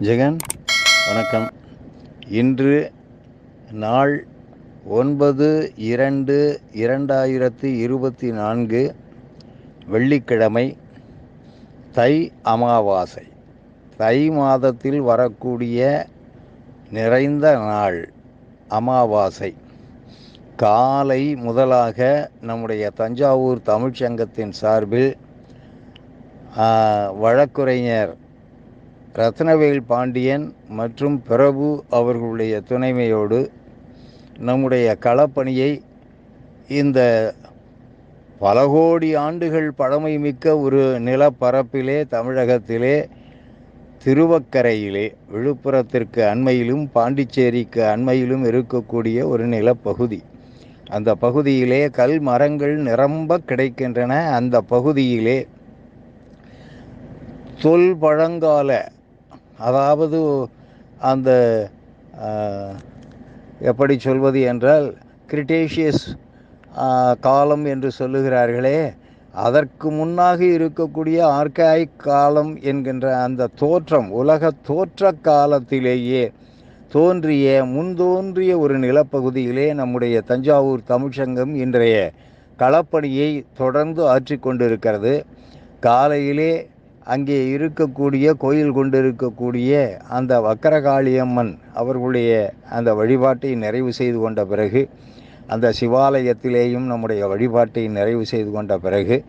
ஜெகன் வணக்கம். இன்று நாள் ஒன்பது இரண்டு இரண்டாயிரத்தி இருபத்தி நான்கு வெள்ளிக்கிழமை தை அமாவாசை. தை மாதத்தில் வரக்கூடிய நிறைந்த நாள் அமாவாசை. காலை முதலாக நம்முடைய தஞ்சாவூர் தமிழ்ச்சங்கத்தின் சார்பில் வழக்குரைஞர் ரத்னவேல் பாண்டியன் மற்றும் பிரபு அவர்களுடைய துணைமையோடு நம்முடைய களப்பணியை இந்த பல கோடி ஆண்டுகள் பழமைமிக்க ஒரு நிலப்பரப்பிலே தமிழகத்திலே திருவக்கரையிலே விழுப்புரத்திற்கு அண்மையிலும் பாண்டிச்சேரிக்கு அண்மையிலும் இருக்கக்கூடிய ஒரு நிலப்பகுதி. அந்த பகுதியிலே கல் மரங்கள் நிரம்ப கிடைக்கின்றன. அந்த பகுதியிலே தொல் பழங்கால அதாவது அந்த எப்படி சொல்வது என்றால் கிரிட்டேஷியஸ் காலம் என்று சொல்லுகிறார்களே அதற்கு முன்னாக இருக்கக்கூடிய ஆர்காயிக் காலம் என்கின்ற அந்த தோற்றம் உலக தோற்ற காலத்திலேயே தோன்றிய முன்தோன்றிய ஒரு நிலப்பகுதியிலே நம்முடைய தஞ்சாவூர் தமிழ்ச்சங்கம் இன்றைய களப்பணியை தொடர்ந்து ஆற்றிக்கொண்டிருக்கிறது. காலையிலே அங்கே இருக்கக்கூடிய கோயில் கொண்டிருக்கக்கூடிய அந்த வக்கரகாளியம்மன் அவர்களுடைய அந்த வழிபாட்டை நிறைவு செய்து கொண்ட பிறகு அந்த சிவாலயத்திலேயும் நம்முடைய வழிபாட்டை நிறைவு செய்து கொண்ட பிறகு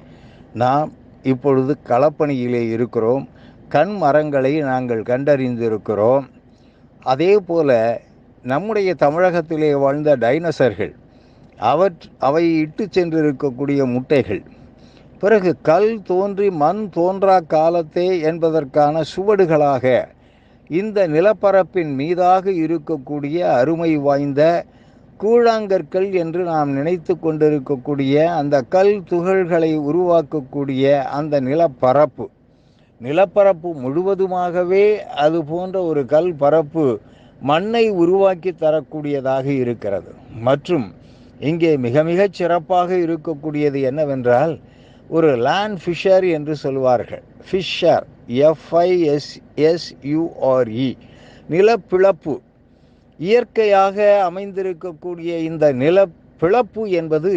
நாம் இப்பொழுது களப்பணியிலே இருக்கிறோம். கண் மரங்களை நாங்கள் கண்டறிந்திருக்கிறோம். அதே போல நம்முடைய தமிழகத்திலே வாழ்ந்த டைனோசர்கள் அவற் அவை இட்டு சென்றிருக்கக்கூடிய முட்டைகள் பிறகு கல் தோன்றி மண் தோன்றா காலத்தே என்பதற்கான சுவடுகளாக இந்த நிலப்பரப்பின் மீதாக இருக்கக்கூடிய அருமை வாய்ந்த கூழாங்கற்கள் என்று நாம் நினைத்து கொண்டிருக்கக்கூடிய அந்த கல் துகள்களை உருவாக்கக்கூடிய அந்த நிலப்பரப்பு. நிலப்பரப்பு முழுவதுமாகவே அது போன்ற ஒரு கல் பரப்பு மண்ணை உருவாக்கி தரக்கூடியதாக இருக்கிறது. மற்றும் இங்கே மிக மிகச் சிறப்பாக இருக்கக்கூடியது என்னவென்றால் ஒரு லேண்ட் ஃபிஷர் என்று சொல்வார்கள். ஃபிஷர் எஃப்ஐஎஸ்எஸ்யூஆர்இ நிலப்பிழப்பு. இயற்கையாக அமைந்திருக்கக்கூடிய இந்த நிலப்பிழப்பு என்பது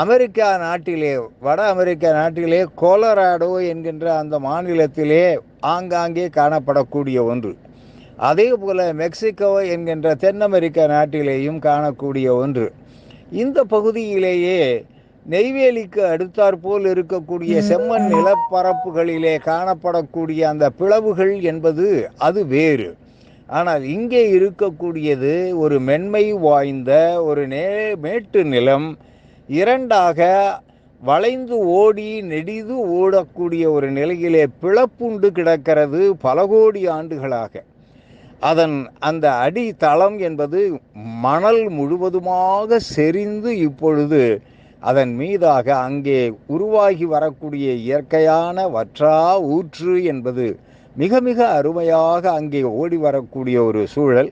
அமெரிக்கா நாட்டிலே வட அமெரிக்கா நாட்டிலே கோலராடோ என்கின்ற அந்த மாநிலத்திலே ஆங்காங்கே காணப்படக்கூடிய ஒன்று. அதே போல மெக்சிகோ என்கின்ற தென் அமெரிக்க நாட்டிலேயும் காணக்கூடிய ஒன்று. இந்த பகுதியிலேயே நெய்வேலிக்கு அடுத்தாற்போல் இருக்கக்கூடிய செம்மண் நிலப்பரப்புகளிலே காணப்படக்கூடிய அந்த பிளவுகள் என்பது அது வேறு. ஆனால் இங்கே இருக்கக்கூடியது ஒரு மென்மை வாய்ந்த ஒரு நே மேட்டு நிலம் இரண்டாக வளைந்து ஓடி நெடிது ஓடக்கூடிய ஒரு நிலையிலே பிளப்புண்டு கிடக்கிறது பல கோடி ஆண்டுகளாக. அதன் அந்த அடித்தளம் என்பது மணல் முழுவதுமாக செறிந்து இப்பொழுது அதன் மீதாக அங்கே உருவாகி வரக்கூடிய இயற்கையான வற்றா ஊற்று என்பது மிக மிக அருமையாக அங்கே ஓடி வரக்கூடிய ஒரு சூழல்.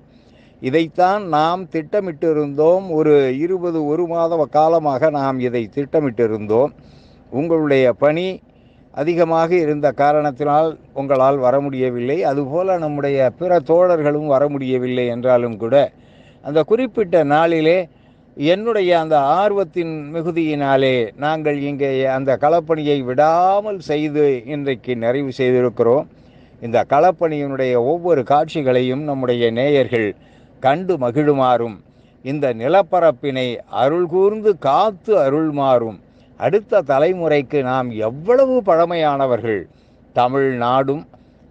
இதைத்தான் நாம் திட்டமிட்டிருந்தோம். ஒரு இருபது ஒரு மாத காலமாக நாம் இதை திட்டமிட்டிருந்தோம். உங்களுடைய பணி அதிகமாக இருந்த காரணத்தினால் உங்களால் வர முடியவில்லை. அதுபோல் நம்முடைய பிற தோழர்களும் வர முடியவில்லை என்றாலும் கூட அந்த குறிப்பிட்ட நாளிலே என்னுடைய அந்த ஆர்வத்தின் மிகுதியினாலே நாங்கள் இங்கே அந்த களப்பணியை விடாமல் செய்து இன்றைக்கு நிறைவு செய்திருக்கிறோம். இந்த களப்பணியினுடைய ஒவ்வொரு காட்சிகளையும் நம்முடைய நேயர்கள் கண்டு மகிழுமாறும் இந்த நிலப்பரப்பினை அருள் கூர்ந்து காத்து அருள்மாறும் அடுத்த தலைமுறைக்கு நாம் எவ்வளவு பழமையானவர்கள். தமிழ் நாடும்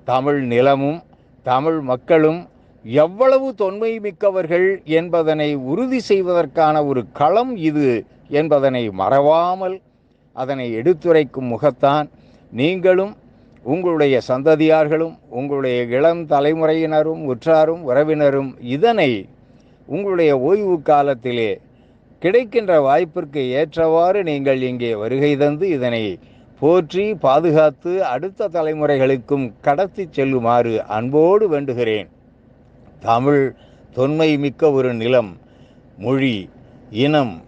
தமிழ் நிலமும் தமிழ் மக்களும் எவ்வளவு தொன்மை மிக்கவர்கள் என்பதனை உறுதி செய்வதற்கான ஒரு களம் இது என்பதனை மறவாமல் அதனை எடுத்துரைக்கும் முகத்தான். நீங்களும் உங்களுடைய சந்ததியார்களும் உங்களுடைய இளம் தலைமுறையினரும் உற்றாரும் உறவினரும் இதனை உங்களுடைய ஓய்வு காலத்திலே கிடைக்கின்ற வாய்ப்பிற்கு ஏற்றவாறு நீங்கள் இங்கே வருகை தந்து இதனை போற்றி பாதுகாத்து அடுத்த தலைமுறைகளுக்கும் கடத்தி செல்லுமாறு அன்போடு வேண்டுகிறேன். தமிழ் தொன்மை மிக்க ஒரு நிலம் மொழி இனம்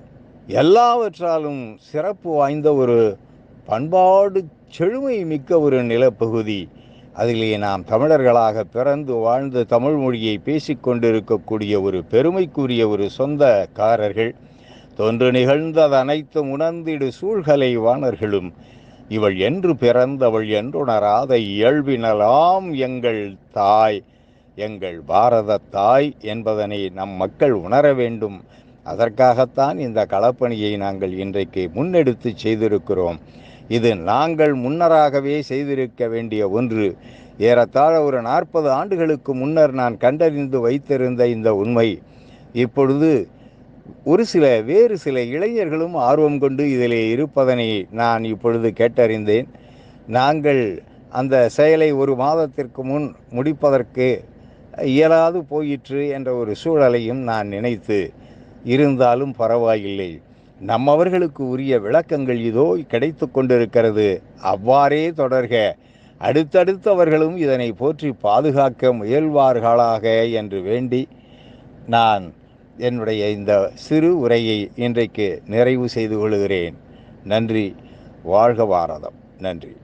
எல்லாவற்றாலும் சிறப்பு வாய்ந்த ஒரு பண்பாடு செழுமை மிக்க ஒரு நிலப்பகுதி. அதிலே நாம் தமிழர்களாக பிறந்து வாழ்ந்து தமிழ் மொழியை பேசிக்கொண்டிருக்கக்கூடிய ஒரு பெருமைக்குரிய ஒரு சொந்தக்காரர்கள். தொன்று நிகழ்ந்தது அனைத்தும் உணர்ந்திடு சூழ்கலை வாணர்களும் இவள் என்று பிறந்தவள் என்றுணராத இயல்பினலாம் எங்கள் தாய். எங்கள் பாரத தாய் என்பதனை நம் மக்கள் உணர வேண்டும். அதற்காகத்தான் இந்த களப்பணியை நாங்கள் இன்றைக்கு முன்னெடுத்து செய்திருக்கிறோம். இது நாங்கள் முன்னராகவே செய்திருக்க வேண்டிய ஒன்று. ஏறத்தாழ ஒரு நாற்பது ஆண்டுகளுக்கு முன்னர் நான் கண்டறிந்து வைத்திருந்த இந்த உண்மை. இப்பொழுது ஒரு சில வேறு சில இளைஞர்களும் ஆர்வம் கொண்டு இதிலே இருப்பதனை நான் இப்பொழுது கேட்டறிந்தேன். நாங்கள் அந்த செயலை ஒரு மாதத்திற்கு முன் முடிப்பதற்கு இயலாது போயிற்று என்ற ஒரு சூழலையும் நான் நினைத்து இருந்தாலும் பரவாயில்லை. நம்மவர்களுக்கு உரிய விளக்கங்கள் இதோ கிடைத்து கொண்டிருக்கிறது. அவ்வாறே தொடர்க. அடுத்தடுத்தவர்களும் இதனை போற்றி பாதுகாக்க முயல்வார்களாக என்று வேண்டி நான் என்னுடைய இந்த சிறு உரையை இன்றைக்கு நிறைவு செய்து கொள்கிறேன். நன்றி. வாழ்க பாரதம். நன்றி.